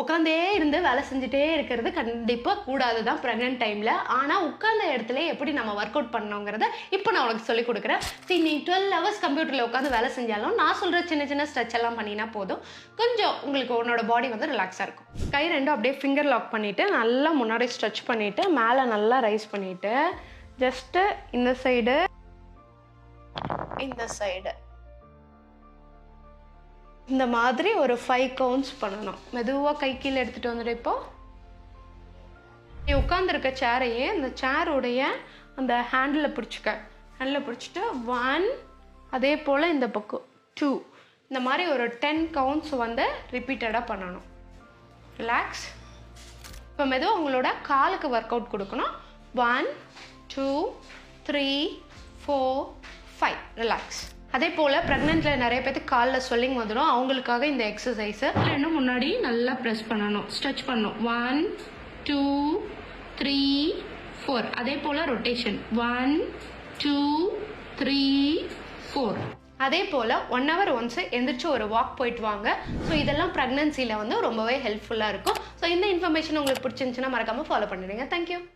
உட்காந்தே இருந்து வேலை செஞ்சுட்டே இருக்கிறது கண்டிப்பாக கூடாது தான் ப்ரெக்னென்ட் டைமில் ஆனால் உட்காந்த இடத்துல எப்படி நம்ம ஒர்க் அவுட் பண்ணோங்கிறத இப்போ நான் உனக்கு சொல்லிக் கொடுக்குறேன். சரி நீ டுவெல் ஹவர்ஸ் கம்ப்யூட்டரில் உட்காந்து வேலை செஞ்சாலும் நான் சொல்கிற சின்ன சின்ன ஸ்ட்ரெச் எல்லாம் பண்ணினா போதும். கொஞ்சம் உங்களுக்கு உன்னோட பாடி வந்து ரிலாக்ஸாக இருக்கும். கை ரெண்டும் அப்படியே ஃபிங்கர் லாக் பண்ணிவிட்டு நல்லா முன்னாடி ஸ்ட்ரெச் பண்ணிவிட்டு மேலே நல்லா ரைஸ் பண்ணிவிட்டு ஜஸ்ட்டு இந்த சைடு இந்த சைடு இந்த மாதிரி ஒரு ஃபைவ் கவுண்ட்ஸ் பண்ணணும். மெதுவாக கை கீழே எடுத்துகிட்டு வந்துட்டு இப்போ. நீ உட்காந்துருக்க சேரையே அந்த சேருடைய அந்த ஹேண்டில் பிடிச்சிக்க. ஹேண்டில் பிடிச்சிட்டு ஒன் அதே போல் இந்த பக்கம். டூ இந்த மாதிரி ஒரு டென் கவுண்ட்ஸ் வந்து ரிப்பீட்டடாக பண்ணணும். ரிலாக்ஸ் இப்போ மெதுவாக உங்களோட காலுக்கு ஒர்க் அவுட் கொடுக்கணும். One two three four five relax அதே போல் ப்ரெக்னென்ட்டில் நிறைய பேருக்கு காலில் ஸ்வெல்லிங் வந்துடும் அவங்களுக்காக இந்த எக்ஸசைஸை இன்னும் முன்னாடி நல்லா ப்ரெஸ் பண்ணணும். ஸ்ட்ரெச் பண்ணணும். ஒன் டூ த்ரீ ஃபோர் அதே போல் rotation one two three four அதே போல் ஒன் ஹவர் ஒன்ஸ் எந்திரிச்சு ஒரு வாக் போயிட்டு வாங்க. ஸோ இதெல்லாம் ப்ரெக்னன்சியில் வந்து ரொம்பவே ஹெல்ப்ஃபுல்லாக இருக்கும். ஸோ இந்த இன்ஃபர்மேஷன் உங்களுக்கு பிடிச்சிருந்துச்சுன்னா மறக்காமல் ஃபாலோ பண்ணிடுங்க. தேங்க்யூ